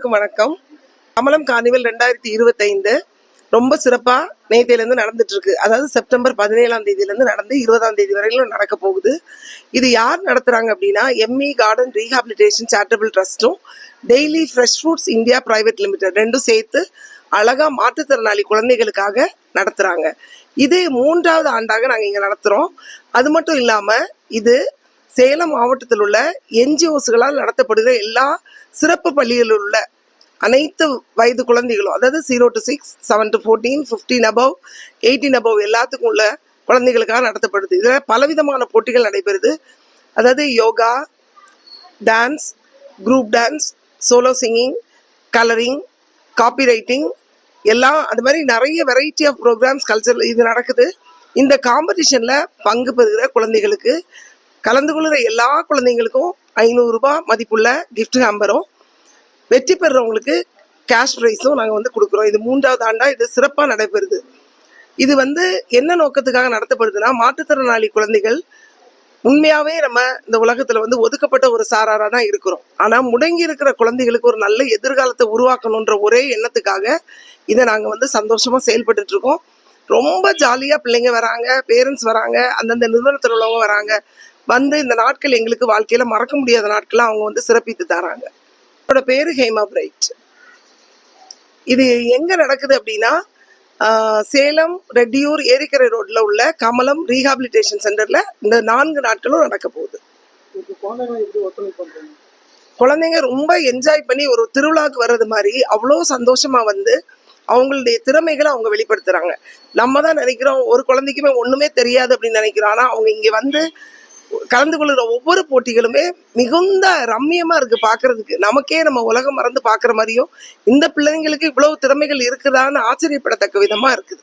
அனைவருக்கும் வணக்கம். அமலம் கார்னிவல் ரெண்டாயிரத்தி இருபத்தைந்து ரொம்ப சிறப்பாக நேத்திலேருந்து நடந்துட்டு இருக்கு அதாவது செப்டம்பர் பதினேழாம் தேதியிலேருந்து நடந்து இருபதாம் தேதி வரையிலும் நடக்க போகுது. இது யார் நடத்துகிறாங்க அப்படின்னா ME garden rehabilitation charitable ட்ரஸ்ட்டும் daily fresh fruits India private limited ரெண்டும் சேர்த்து அழகா மாற்றுத்திறனாளி குழந்தைகளுக்காக நடத்துகிறாங்க இது மூன்றாவது ஆண்டாக நாங்கள் இங்கே நடத்துகிறோம் அது மட்டும் இல்லாமல் இது சேலம் மாவட்டத்தில் உள்ள என்ஜிஓஸ்களால் நடத்தப்படுகிற எல்லா சிறப்பு பள்ளிகளில் உள்ள அனைத்து வயது குழந்தைகளும் அதாவது zero to six seven to fourteen fifteen above eighteen above எல்லாத்துக்கும் உள்ள குழந்தைகளுக்காக நடத்தப்படுது. இதில் பலவிதமான போட்டிகள் நடைபெறுது. அதாவது yoga dance group dance solo singing colouring copy writing எல்லாம் அது மாதிரி நிறைய வெரைட்டி ஆஃப் ப்ரோக்ராம்ஸ் கல்ச்சர் இது நடக்குது. இந்த காம்படிஷனில் பங்கு பெறுகிற குழந்தைகளுக்கு கலந்து கொள்கிற எல்லா குழந்தைங்களுக்கும் ஐநூறுரூபா மதிப்புள்ள கிஃப்ட் ஹேம்பரும் வெற்றி பெறுறவங்களுக்கு கேஷ் ப்ரைஸும் நாங்கள் வந்து கொடுக்குறோம். இது மூன்றாவது ஆண்டாக இது சிறப்பாக நடைபெறுது. இது வந்து என்ன நோக்கத்துக்காக நடத்தப்படுதுன்னா மாற்றுத்திறனாளி குழந்தைகள் உண்மையாகவே நம்ம இந்த உலகத்தில் வந்து ஒதுக்கப்பட்ட ஒரு சாராராக தான் இருக்கிறோம். ஆனால் முடங்கி இருக்கிற குழந்தைகளுக்கு ஒரு நல்ல எதிர்காலத்தை உருவாக்கணுன்ற ஒரே எண்ணத்துக்காக இதை நாங்கள் வந்து சந்தோஷமாக செயல்பட்டுருக்கோம் இருக்கோம். ரொம்ப ஜாலியாக பிள்ளைங்க வராங்க பேரண்ட்ஸ் வராங்க அந்தந்த நிறுவனத்தில் உள்ளவங்க வராங்க. வந்து இந்த நாட்கள் எங்களுக்கு வாழ்க்கையில மறக்க முடியாத நாட்களை அவங்க வந்து சிறப்பித்து தராங்க. என்னோட பேரு ஹேமா பிரைட். இது எங்க நடக்குது அப்படின்னா சேலம் ரெட்டியூர் ஏரிக்கரை ரோட்ல உள்ள கமலம் ரீஹாபிலிட்டேஷன் சென்டர்ல இந்த நான்கு நாட்களும் நடக்க போகுது. குழந்தைங்க ரொம்ப என்ஜாய் பண்ணி ஒரு திருவிழாவுக்கு வர்றது மாதிரி அவ்வளோ சந்தோஷமா வந்து அவங்களுடைய திறமைகளை அவங்க வெளிப்படுத்துறாங்க. நம்ம தான் நினைக்கிறோம் ஒரு குழந்தைக்குமே ஒண்ணுமே தெரியாது அப்படின்னு நினைக்கிறோம். ஆனா அவங்க இங்க வந்து கலந்து கொள்கிற ஒவ்வொரு போட்டிகளுமே மிகுந்த ரம்மியமாக இருக்குது பார்க்குறதுக்கு நமக்கே நம்ம உலகம் மறந்து பார்க்குற மாதிரியும் இந்த பிள்ளைங்களுக்கு இவ்வளவு திறமைகள் இருக்குதான்னு ஆச்சரியப்படத்தக்க விதமாக இருக்குது.